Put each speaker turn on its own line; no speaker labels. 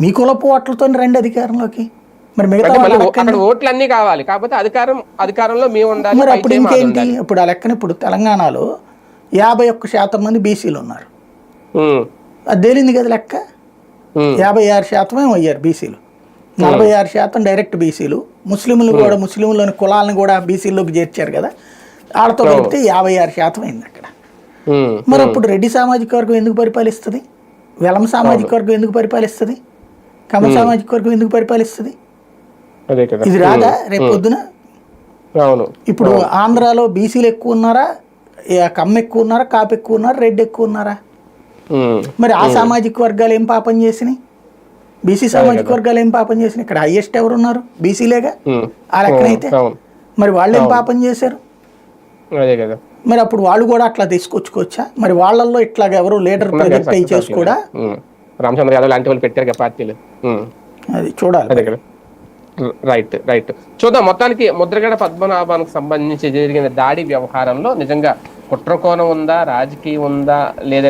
మీ కులపు ఓట్లతో రండి అధికారంలోకి. మరి మిగతా
ఓట్లు అన్ని కావాలి. కాకపోతే అధికారం అధికారంలో మేము ఉండాలి
మరి అప్పుడు ఇంకేంటి. ఇప్పుడు ఆ లెక్కన ఇప్పుడు తెలంగాణలో యాభై ఒక్క శాతం మంది బీసీలు ఉన్నారు. అది తేలింది కదా లెక్క? యాభై ఆరు శాతమే అయ్యారు బీసీలు. నలభై ఆరు శాతం డైరెక్ట్ బీసీలు. ముస్లింలు కూడా ముస్లింలోని కులాలను కూడా బీసీలోకి చేర్చారు కదా. వాళ్ళతో కలిపితే యాభై ఆరు శాతం అయింది అక్కడ. మరి అప్పుడు రెడ్డి సామాజిక వర్గం ఎందుకు పరిపాలిస్తుంది? వెలమ సామాజిక వర్గం ఎందుకు పరిపాలిస్తుంది? కమ సామాజిక వర్గం ఎందుకు పరిపాలిస్తుంది? ఇది రాదా? రేపు పొద్దున? ఇప్పుడు ఆంధ్రాలో బీసీలు ఎక్కువ ఉన్నారా? కమ్మ ఎక్కువ ఉన్నారా? కాపు ఎక్కువ ఉన్నారా? రెడ్డి ఎక్కువ ఉన్నారా? మరి ఆ సామాజిక వర్గాలు ఏం పాపం చేసినాయి? బీసీ సామాజిక వర్గాలు ఏం పాపం చేసినాయి? ఇక్కడ హైయెస్ట్ ఎవరు ఉన్నారు? బీసీలేగా? ఆ లెక్కనైతే? మరి వాళ్ళు ఏం పాపం చేశారు?
అదే కదా.
మరి అప్పుడు వాళ్ళు కూడా అట్లా తీసుకొచ్చుకోవచ్చా? మరి వాళ్ళల్లో ఇట్లాగ ఎవరు లీడర్ ప్రొజెక్ట్ అయ్యి చేసి కూడా?
రామచంద్ర యాదవ్ లాంటి వాళ్ళు పెట్టారు కదా పార్టీలు
అది చూడాలి.
Right right. చూద్దాం మొత్తానికి ముద్రగడ పద్మనాభానికి సంబంధించి జరిగిన దాడి వ్యవహారంలో నిజంగా కుట్రకోణం ఉందా? రాజకీయం ఉందా? లేదా